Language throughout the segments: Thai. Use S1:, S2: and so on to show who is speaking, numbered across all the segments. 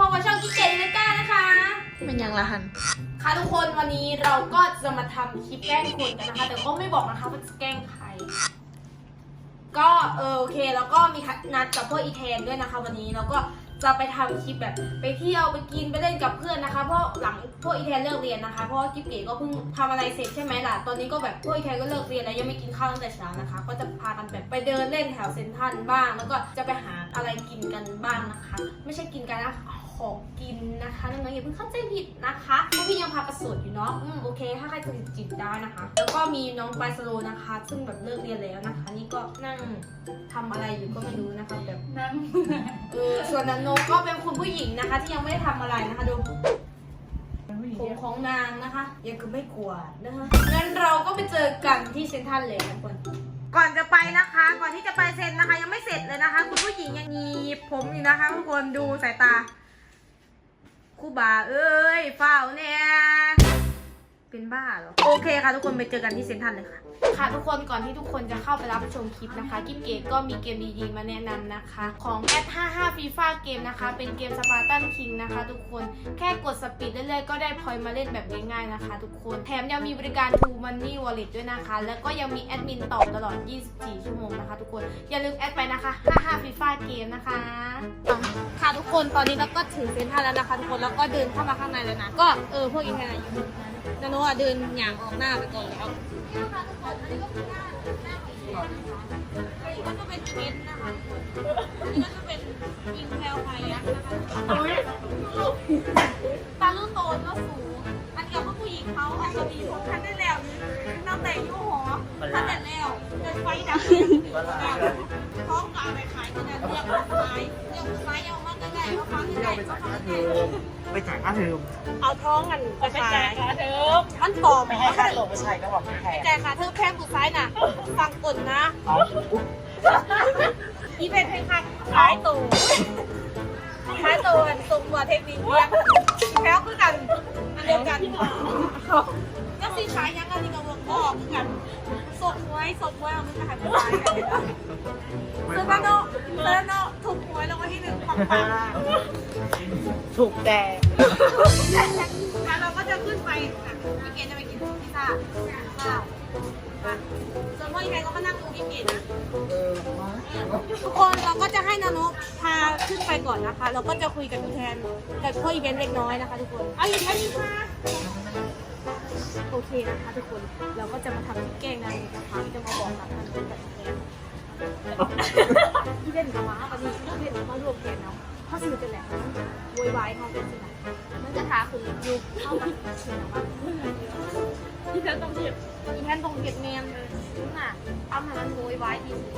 S1: พบกับช่องกิ๊กเก๋เลยก้านะคะ
S2: มันยังละหัน
S1: ค่ะทุกคนวันนี้เราก็จะมาทำคลิปแกล้งคนกันนะคะ แต่ก็ไม่บอกนะคะว่าจะแกล้งใคร ก็เออโอเคแล้วก็มีนัดกับพวกอีแทนด้วยนะคะ วันนี้เราก็จะไปทำคลิปแบบไปเที่ยวไปกินไปเล่นกับเพื่อนนะคะ เพราะหลังพวกอีแทนเลิกเรียนนะคะ เพราะว่ากิ๊บเก๋ก็เพิ่งทำอะไรเสร็จใช่ไหมล่ะ ตอนนี้ก็แบบพวกอีแทนก็เลิกเรียนแล้วยังไม่กินข้าวตั้งแต่เช้านะคะ ก็จะพากันแบบไปเดินเล่นแถวเซ็นทรัลบ้าง แล้วก็จะไปหาอะไรกินกันบ้างนะคะ ไม่ใช่กินกันนะ ของกินนะคะน้องๆอย่าเพิ่งเข้าใจผิดนะคะพวกพี่ยังพากระสวดอยู่เนาะอืมโอเค ถ้าใครสนิทจิตได้นะคะ แล้วก็มีน้องปลายสโลนะคะ ซึ่งแบบเลิกเรียนแล้วนะคะ นี่ก็นั่งทำอะไรอยู่ก็ไม่รู้นะคะแบบ
S3: นั่ง
S1: เออส่วนนันโนก็เป็นคุณผู้หญิงนะคะ ที่ยังไม่ได้ทำอะไรนะคะดู ผมของนางนะคะ ยังก็ไม่กลัวนะคะงั้นเราก็ไปเจอกันที่เซ็นทรัลเลยนะทุกคนก่อนจะไปนะคะ ก่อนที่จะไปเซ็นนะคะ ยังไม่เสร็จเลยนะคะ คุณผู้หญิงยังมีผมอยู่นะคะทุกคนดูสายตา ครูบาเอ้ยเฝ้าเนี่ยเป็นบ้าเหรอ โอเคค่ะทุกคนไปเจอกันที่เซ็นทรัลเลยค่ะ ค่ะทุกคนก่อนที่ทุกคนจะเข้าไปรับชมคลิปนะคะกิฟเกตก็มีเกมดีๆมาแนะนำนะคะ ของแอด55 FIFA เกมนะคะ เป็นเกมสปาร์ตันคิงนะคะ ทุกคนแค่กดสปีดเรื่อยๆก็ได้พอยมาเล่นแบบง่ายๆนะคะ ทุกคนแถมยังมีบริการ True Money Wallet ด้วยนะคะ แล้วก็ยังมีแอดมินตอบตลอด 24 ชั่วโมงนะคะ ทุกคนอย่าลืมแอดไปนะคะ55 FIFA เกมนะคะ ค่ะทุกคนตอนนี้เราก็ถึงเซ็นทรัลแล้วนะคะทุกคนแล้วก็เดินเข้ามาข้างในแล้วนะก็เออพวกอินเทอร์เน็ตอยู่ตรงนั้นนาโนอะเดินหย่างออกหน้าไปก่อนแล้วนี่นะคะทุกคนอันนี้ก็เป็นหน้าหน้าของอีเวนต์นะคะอันนี้ก็จะเป็นอีเวนต์นะคะอันนี้ก็จะเป็นยิงแพลวไฟยักษ์นะคะตาลูกโตนก็สูง อันนี้ก็ผู้หญิงเขาออกมาดีผมทันได้แล้วน้ำแต่งยูหอทันได้แล้วเดินไฟดับ ท้องกลางไปขายที่นั่นเรียกว่าขายเรียกว่าขายเอามาได้ไงว่าฟังที่ไหนว่าฟังที่ไหน
S4: ไปจ่ายค่าเทอม
S1: เอาท้องกันไป
S3: ไป
S1: ขา
S3: จ่าย
S1: ย
S3: ค่าเทอม
S1: มันปลอม
S4: ไม่ให้ค่าโหลไม่ใช่ก็บอกไม่แพง
S1: แต่ค่ะเธอแพงกูซ้ายน่ะฟังกลนะ
S4: เอาอุ๊บ
S1: อีเป็นเพลงคักขายตูขายตูอันตรงตัวเทคนิคเรียงแพ้คือกันอันเดียวกันก็สีขายยังกันนี่กับวงพ่อคือกันสดหวยสดหวยเอามันจะหายไปไหนเซอร์บาโนเซอร์โนถูกหวยรางวัลที่หนึ่งปังปัง
S4: ถูกแต่
S1: แล้วเราก็จะขึ้นไปค่ะพี่เกดจะไปกินพิซซ่าข้าวส่วนพ่ออีแพนก็มานั่งดูพี่เกดนะ
S4: เออมา
S1: ทุกคนเราก็จะให้นานุพาขึ้นไปก่อนนะคะ เราก็จะคุยกับอีแทนกับพ่ออีเวนต์เล็กน้อยนะคะทุกคนเอาอีแทนนี่ค่ะโอเคนะคะทุกคน เราก็จะมาทำที่แกล้งนางนะคะจะมาบอกกับมันเป็นแบบนี้ อีเวนต์กับม้าวันนี้อีเวนต์มารวมกันเนาะเขาสื่อจะแหลกโวยวายเขาเป็นสินะมันจะทาคุณยูเข้ามาเชื่อว่า
S3: ที่เธอต้องเทียบ
S1: อีแทนตรงเก็บเนียนเลยน่ะทำให้มันโวยวายที่สุด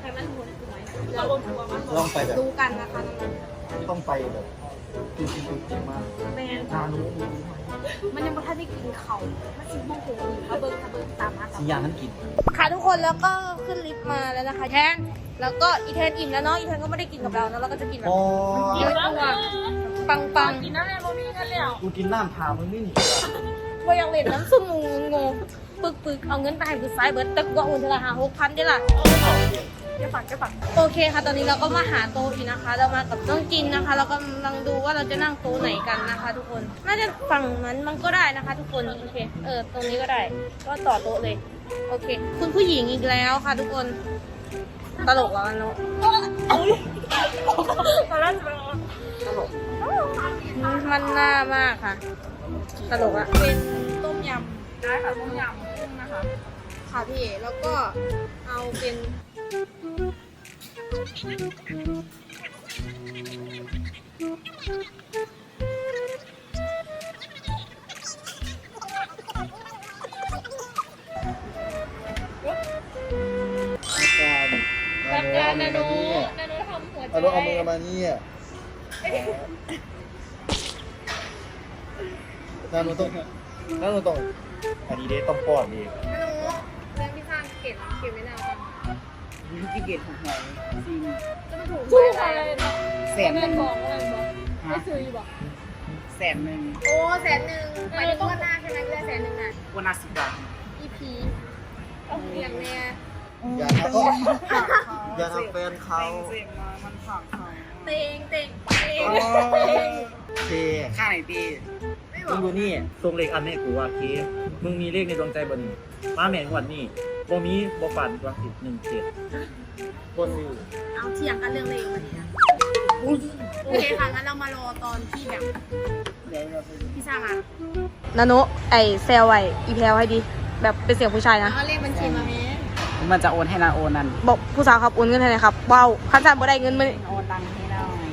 S1: ให้มันหมุนหวย
S3: เราบนหัวมัน
S4: ลองไปแบบ
S1: ดูกันนะคะน้อง
S4: ต้องไปแบบจริงจริงจริงมา
S1: ๆแมน
S4: นานุ
S1: มันยังไม่ทันได้กินเขามันชิมโมโหอยู่ถ้าเบิ้งถ้าเบิ้งตามมาตาม
S4: สียางนั้นกิน
S1: ค่ะทุกคนแล้วก็ขึ้นลิฟต์มาแล้วนะคะแทนแล้วก็อีแทนอิ่มแล้วเนาะอีแทนก็ไม่ได้กินกับเราแล้วเราก็จะกินแบบ
S4: โอ้
S1: เยอะตัวปังปัง
S3: กินน้ำแม่บ่มีกันแล้ว
S4: กูกินน้ำพามึงไม่หนี
S1: ๆว่ายังเล่นน้ำสมูงงปึกปึกๆเอาเงินไปให้คือซ้ายเบิร์ดแต่กูก็อุ่นเทละหาหกพันได้ล่ะ
S3: จะฝักจะฝัก
S1: โอเคค่ะ ตอนนี้เราก็มาหาโต๊ะอยู่นะคะ เรามากับน้องจินนะคะ เรากำลังดูว่าเราจะนั่งโต๊ะไหนกันนะคะ ทุกคน น่าจะฝั่งนั้นมันก็ได้นะคะ ทุกคน โอเค เออ ตรงนี้ก็ได้ ก็ต่อโต๊ะเลย โอเค คุณผู้หญิงอีกแล้วค่ะ ทุกคน ตลกแล้วกันเนาะ
S3: ตอนแรกจะไปเอา
S1: มันน่ามากค่ะ ตลกอะเป็นต้มย
S3: ได้ค่ะต้มยำกุ้งนะคะำ
S1: ค่ะพี่เอแล้วก็เอาเป็น
S4: การ
S3: รับการนานูนานูทำหัวใจ
S4: เอาลูกเอามือมานี่นานุต้องนานุต้องอันนี้เด้ต้องป้อนนี่
S1: ไม่ นี่
S4: ที่เกตถูกหวยจริง
S1: จะมาถูก
S3: สู้
S1: ไหม
S3: อะไรเนาะ
S4: แส
S3: แต่
S4: นห
S3: แม่
S4: นึ่ง
S3: บอกอะไรบอกไม่ซื้ออยู่บอก
S4: แสนหนึ่ง
S1: โอ้แสนหนึ่งหมายถึงงวดหน้าใช่ไหมพี่ได้แสนหนึ่งอะ
S4: วันละสิบบาท
S1: อีพีเรียงแน่
S4: อย่าทำอย่าทำแฟนเขา
S3: เซ็งมามันฝากเขา
S1: เต็งเต็งเต็ง
S4: เคข้างไหนตีมึงดูนี่ทรงเลขอันนี้กูว่าเคมึงมีเลขในดวงใจบนมาแม่งวันนี้บ่มีบ่ฝันว่าสิบหนึ่งเจ็ด บ่ซื้อ
S5: เอาเถียงกันเรื่องเลขวันนี้นะโอเคค่ะงั้นเรามารอตอนที่แบบ
S4: เดี๋ยวเราไป
S5: พี่ซ่ามา
S1: นาโนไอเซลไออีแพลให้ดี แบบเป็นเสียงผู้ชายนะ
S5: เอาเลขบัญชีมาไหม
S6: มันจะโอนให้นาโอนนั่น
S1: บอกผู้สาวครับโอนเงินให้หน่อยครับว้าวคันสันบ่ได้เงินมา
S6: โอนตังค์ให้หน่อย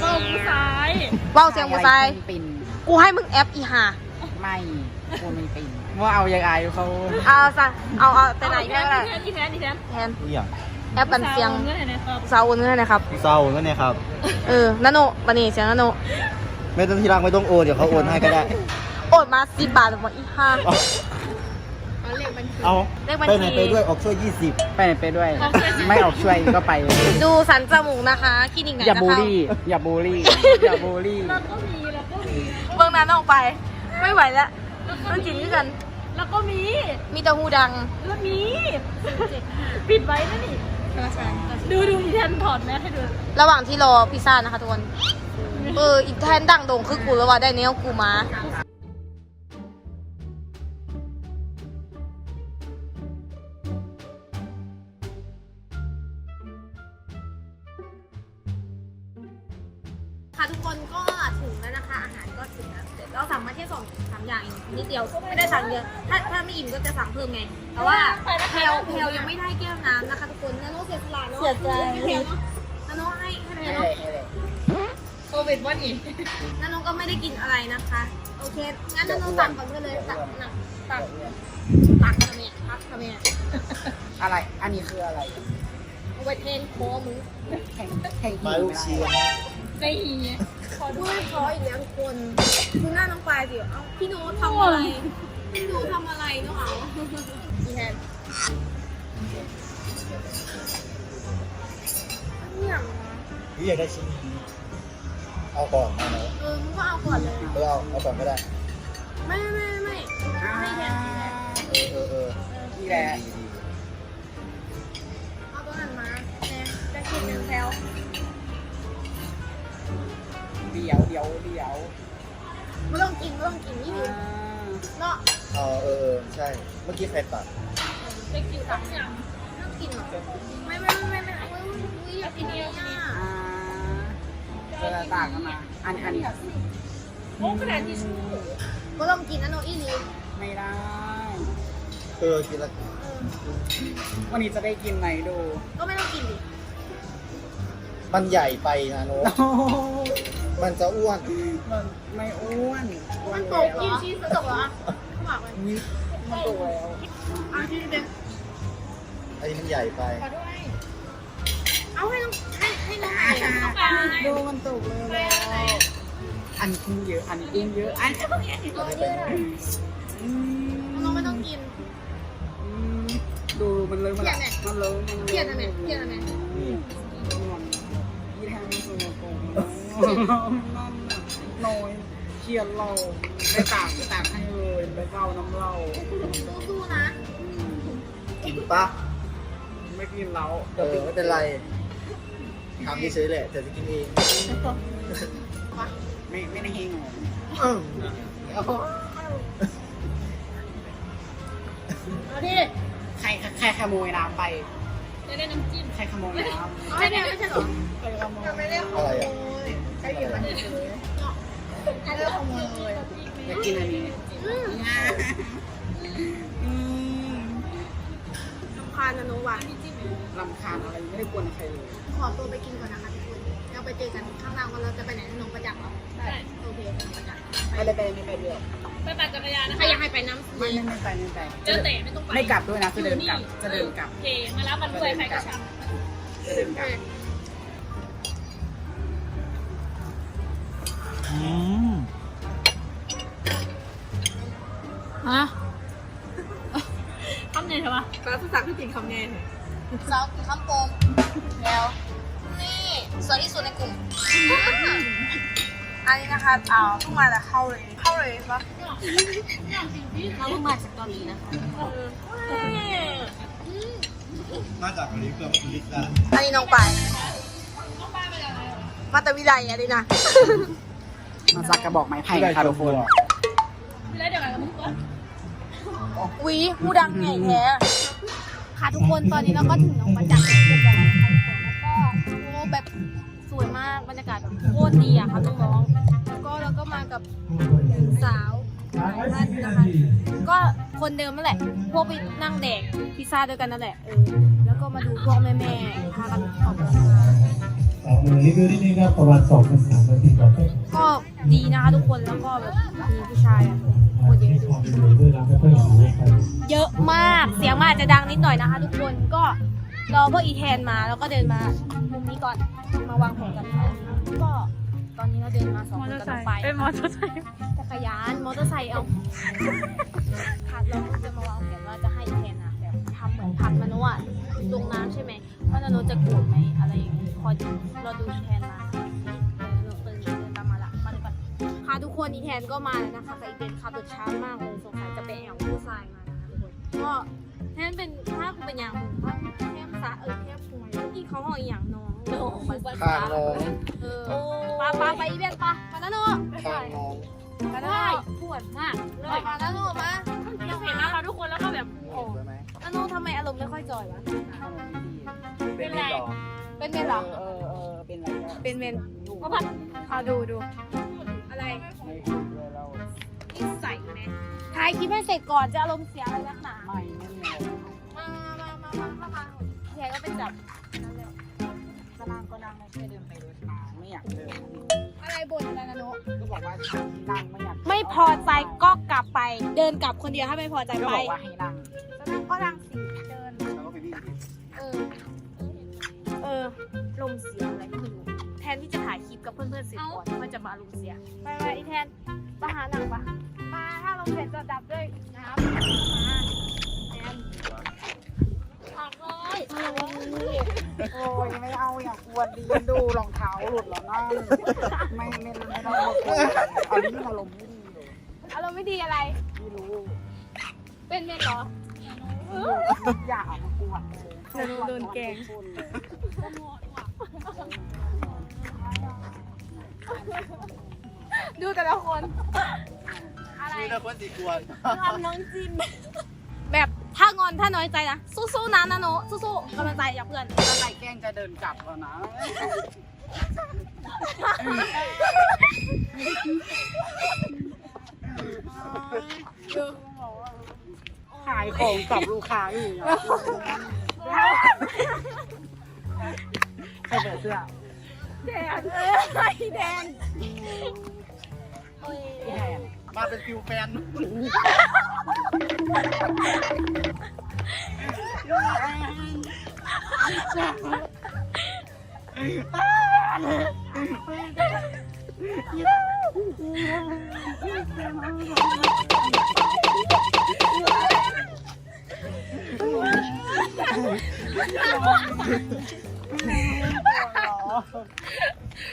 S3: เบิ้งซ้าย
S1: ว้าวเสียงผู้ชาย
S6: ไว้ปิ่น
S1: กูให้มึงแอปอีห่า
S6: ไม่กูไม่ปิ่นว่าเอายังไงเขา
S1: เอาซะเอาเอาแต่ไหนแค่นั้นแหละ
S3: อีแทนอีแทน
S1: แทน
S4: นี่อย่าง
S1: แอปบันเสียง
S3: เงื่อนไหนครับ
S1: ผู้สาวโอนเงินให้หน่อยครับ
S4: เศร้านั่นเนี่ยครับ
S1: เออนาโนบันนี้เสียงนาโน
S4: ไม่ต้องที่รักไม่ต้องโอนเดี๋ยวเขาโอนให้ก็ได้
S1: โอนมาสิบบาทบอกอีห่า
S5: เอาเลขบัญชี
S4: เอา
S1: เลขบัญ
S4: ไป
S1: ชี
S4: ไหนไปด้วยออกช่วยยี่สิบ
S6: ไปไหนไปด้วย ไม่ออกช่วยก็ไป
S1: ดูสันจมูกนะคะคลินิกไหน
S6: อย่า
S1: จะ
S6: บูล
S1: เข้า
S6: ลี่ อย่าบูลลี่ อย่าบูลลี่
S3: แล้วก็มีแล้วก็มี
S1: เบื้องนั้นออกไป ไม่ไหวแล้วต้องกินด้วยกัน
S3: แล้วก็มี
S1: มีแต่หูดัง
S3: แล้วมี ปิดไว้นะนี่ ดูดูอีแทนถอดแมสให้ดู
S1: ระหว่างที่รอพิซซ่านะคะทุกคน เอออีกแทนดังโด่งคือกูแล้วว่าได้เนี้ยกูมาค่ ถ้าไม่อิ่มก็จะสั่งเพิ่มไง แต่ว่าแพลวแพลวยังไม่ได้แก้วน้ำนะคะทุกคนนาโนเสียสละเนาะ
S5: เสียใจ
S1: นาโนให้ให้แพลวเนาะ
S3: โควิดวันอีก
S1: นาโนก็ไม่ได้กินอะไรนะคะ โอเค งั้นนาโนสั่งก่อนก็เลยตักหนักตักตักทำไมตักทำไม
S6: อะไร อันนี้คืออะไร
S1: เอาไว้เทนโค้มึง
S6: แข่งแข่ง
S4: มาลูกเชียร์
S3: ในหี
S1: ขอด้วยขออีกแล้วทุกคนดูหน้าน้องปลายสิเอ้าพี่โน้ตทำอะไร พี่โน้ตทำอะไรเนาะเอาพี่แทนเนี่ย
S4: พี่อยากได้ชิ้นนี้เอาก่อนมาเนอะ
S1: เออมึงก็เอาก่อนเลย
S4: เออเอาเอาก่อนก็ได้
S1: ไม่ไม่ไม่ไม่ให้แทน
S4: เออเออเออ
S6: นี่แหละ
S4: ดีดี
S1: เอาตัวนั้นมาแทนจะกินหนึ่งแถว
S6: เดี๋ยวเดี๋ยวเดี๋ยว
S1: ไม่ต้องกินไม่ต้องกินนี่
S6: อ่า
S1: เนาะ
S4: เอาเออเออใช่ เมื่อกี้ใครตัด
S3: เด็กอยู่สามอย่าง
S1: ไม่ต้องกินหรอกไม่ไม่ไม่ไม่ไม่ไม่อยากกินเนี่ย
S6: อ่าเจอต่างกันมาอันอันนี้
S3: โอ้ขนาดที่ชู
S1: ก็ต้องกินนะโนอีลี
S6: ไม่ได้
S4: เออกินละ
S6: วันนี้จะได้กินไหนดู
S1: ก็ไม่ต้องกินดิ
S4: มันใหญ่ไปนะโน้ตมันจะอ้วน
S6: มันไม่อ้วน
S1: มันตกเหรอมันตกเหรอ เขาบอกมัน
S6: นี่มันตแล้ว
S1: อะที่เป็น
S4: อันนี้มันใหญ่ไป
S3: ขอด้วย
S1: เอาให้น้องให้ให้น้องไก่
S3: ไป
S6: ดูมันตกเลยแล้วอันกินเยอะ อันเองเยอะ อัน
S1: เอาเยอะน้องไม่ต้องกิน
S6: ดูมันเลยมัน
S1: เลยมั
S6: นเลยมันเลย
S1: เกียดอะไรเกียดอะไร
S6: ยี่แทงสุกน้อยเขียนเราได้ตากไปตากให้เลย ไปเฝ้าน้ำเรา
S1: สู้ๆนะ
S6: อืม
S4: กินปะ
S6: ไม่กินเรา
S4: เออไม่เป็นไรทำเฉยๆแหละแต่จะกินเอง
S6: ไม่ไม่ได้เฮงหรอก
S4: อื้อ
S1: เอาดิ
S6: ใครใครขโมยน้ำไป
S3: จะได้น้ำจิ้ม
S6: ใครขโมยน้ำ
S1: เอาให้แม่ไม่ใช่เหรอ
S6: ใครขโมย
S4: อะไรอะ
S1: ใช่เดี๋ยวมันเฉยอันนี้ขโมยเลย
S6: อยากกินอันนี้ รำคาญอะไรไม่ได้กวนใครเลย
S1: ขอตัวไปกินก่อนนะคะทุกคนเราไปเจอกันข้างล่างว่าเราจะไปไหนน้องประจักษ์เหรอ
S3: ใช่
S1: โอเคน้องประจักษ์
S6: ไปเลยไปไม่ไปด้วย
S3: ไปปั่นจักรยานนะ
S1: ใคร
S3: คะ
S1: อยากให้ไปน้ำ
S6: ไม่ไม่ไม่ไปไม่ไป
S3: เจอเตะไม่ต้องไป
S6: ไม่กลับด้วยนะจะเดินกลับจะเดินกลับ
S3: โอเคมาแล้วมันด้วยใครก็ช่าง
S6: จะเดินกลับ
S4: อืม
S3: ฮะคำเนี่ยใช่ปะ
S1: ปลาภาษาที่จริงคำแน่ สาวคำโปมแล้วนี่สวยที่สุดในกลุ่มอันนี้นะคะอ่าเพิ่งมาแต่เข้าเลยเข้าเลยปะเขาเพิ่งมาจากเกาหลีนะคะ
S4: มาจากอันนี้เกือบลิตรละ
S1: อันนี้น้องปาย
S3: น้องป้าไปจากไหนเหรอ
S1: มาแต่วิไลอะไรนะ
S6: มาสักกระบอกไม้ไผ่ค่ะทุกคน
S3: แล้วเดี๋ยวกันกับมึงก่อน
S1: วีผู้ดังไงแท้ ค่ะทุกคนตอนนี้เราก็ถึงหนองประจักษ์เรียบร้อยแล้วค่ะทุกคนแล้วก็โอ้แบบสวยมากบรรยากาศแบบโคตรดีอะค่ะน้องๆแล้วก็เราก็มากับหญิงสาวหลายท่านนะคะก็คนเดิมนั่นแหละ พวกไปนั่งแดกพิซซ่าด้วยกันนั่นแหละเออแล้วก็มาดูพวกแม่ๆพากันออกกำลังกาย
S7: สองมือรีวิวนิดนึงครับประมาณสองถึงสามนาทีก่อนก็
S1: ก็ ดีนะคะทุกคนแล้วก็แบบมีผู้ชายอะโคตรเยอะ
S7: ให้
S1: ดู
S7: ความเป็นอยู่ด้วยแล้วก็ค่อยหาไป
S1: เยอะมากเสียงมันอาจจะดังนิดหน่อยนะคะ ทุกคนก็รอพวกอีแทนมาแล้วก็เดินมามุมนี้ก่อนมาวางแผนกันค่ะก็ตอนนี้เราเดินมาสอง
S3: ม
S1: ค
S3: อนเตอ
S1: กั
S3: ร์
S1: น
S3: ไซ
S1: ลง
S3: ค์
S1: ไป
S3: เอ้ยมอเตอร์ไซค์
S1: จักรยานมอเตอร์ไซค์เอาค่ะเราก็จะมาวางแผนว่าจะให้อีแทนอะแบบทำเหมือนพันมโนอะลงน้ำใช่ไหมว่านาโนจะโกรธไหมอะไรอย่างงี้คอยเราดูอีแทนมา ทุกคนอีแทนก็มาแล้วนะคะแต่อีเดนขับรถช้ามากเลยสงสัยจะไปแอวผู้ชายมานะคะทุกคนก็แทนเป็นถ้าคุณเป็นอย่างหนึ่งถ้าแทมซะเออแทมป่วยที่เขาห้องอีหยังน้องน้องภา
S6: ข้างน้อง
S1: เออปาปาไปอีเวนต์ปะมาแล้วเนาะ
S6: ข้างน้อง
S1: มาแล้วปวดมากเลยมาแล้วเนาะมา
S3: เราเห็นนะคะทุกคนแล้วก็แบบโอ้
S6: ได้ไหม
S1: แล้วน้องทำไมอารมณ์ไม่ค่อยจอยวะ
S3: เป็นไร
S1: เป็นเมนเหรอ
S6: เออเออเป็นไรเนี่ย
S1: เป็นเมน
S3: ก็พัด
S1: เอาดูดู อะไร
S6: ไม่ถูกเลยเรา
S1: นิสัยไหมถ่ายคลิปให้เสร็จก่อนจะอารมณ์เสียอะไรนักหนา
S6: ไม่ไม่มีอะไร
S1: มามามามามามาแกก็ไปจับนั่นเลย
S6: ก็นั่งก็นั่งไม่ใช่เดินไปเดินมาไม่อยากเดิน
S1: อะไรบ่นอะไรนะโน
S6: ก็บอกว่านั่งไม่อยาก
S1: ไม่พอใจก็กลับไป เดินกลับคนเดียวถ้าไม่พอใจ
S6: ก็
S1: ไป
S6: บอกว่าให้นั่ง
S1: จะนั่งก็นั่งสิเดิน
S6: แล้วก็ไปวิ่ง
S1: เออ เออลมเสียอะไรไม่รู้ นที่จะถ่ายคลิปกับเพื่อนๆเสร็จก่อนมันจะมาลมเสียไปไปอีแทนมาหาหนังปะมาถ้าลมเสร็จจะดับด้วยน้ำมาแทนออกเลย
S6: โอ้ยไม่เอาอยากกวนดีดูรองเท้าหลุดแล้วนั่งไม่ไม่ไม่ต้องมากวนอันนี้อารมณ์ไม่ดีเลย
S1: อารมณ์ไม่ดีอะไร
S6: ไม่รู้
S1: เป็นเมนเหรอ
S6: อยากมากวนเลย
S1: เดี๋ยวโดนแกล้ง ดูแต่ละคน อะไร
S4: มีแต่คนสิกวน
S1: ทำน้องจิน แบบถ้างอนถ้าน้อยใจนะ สู้ๆนะนะโนสู้ๆกำลังใจจากเพื่อน
S6: ถ้าใครแกล้งจะเดินกลับแล้วนะ ขายของกับลูกค้าอยู่อะใครเปิดเสื้อ
S1: แดงเอ้ยแดง
S6: พี่แทน
S4: มาเป็นฟิวแฟน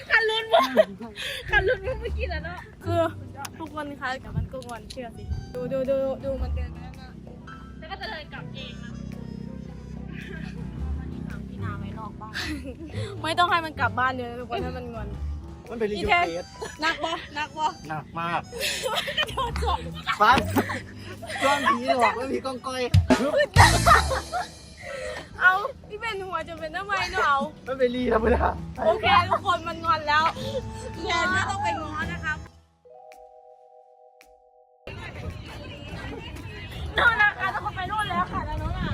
S3: คันลุ้นว่าคันลุ้นว่าเมื่อกี้แล้วเนาะ
S1: คือทุกคนคะกับมันก็งอนเชื่อสิ ดูดูดูดูมันเดินไปแล้วนะ
S3: แล้วก็จะเดินกลับเองนะ
S1: พี่นาไว้นอกบ้าน ไม่ต้องให้มันกลับบ้านเดี๋ยวทุกคนให้มันงอน
S4: มันเป็นรี
S1: อี
S4: วิว
S1: แทน
S4: เฟส
S1: นักบ่นักบ่
S4: หนักมากฟันกล้องผีหรอกไม่มีกล้องก้อย
S1: เอาพี่เป็นหัวจะเป็นทำไมเนาะเอา
S4: ไม่เป็นรีธรรมดา
S1: โอเคทุกคนมันงอนแล้วแทนไม่ต้องไปง้อนะครับ
S3: โน่นนะคะทุกคนไปโน่นแล้วค่ะแล้วโน่นอะ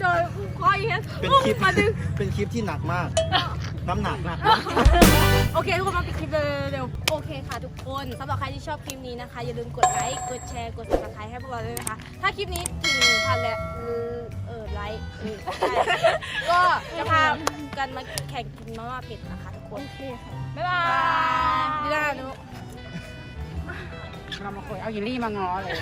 S1: โดยคอยเห็น
S4: เป็นคลิป
S1: มาดึง
S4: เป็นคลิปที่หนักมาก น้ำหนักหนัก
S1: โอเคทุกคนมาปิดคลิปเร็วๆโอเคค่ะทุกคนสำหรับใครที่ชอบคลิปนี้นะคะ อย่าลืมกดไลค์กดแชร์กด subscribe ให้พวกเราด้วยนะคะ ถ้าคลิปนี้ถึงหนึ่งพันแล้วเออเออ ไลค์เออใช่ก็จะพากันมาแข่งกินมาม่าเผ็ดนะคะทุกคนโอเคค่ะบ๊ายบายดีนะนุ
S6: เรามาคุยเอายิลลี่มาง้อเลย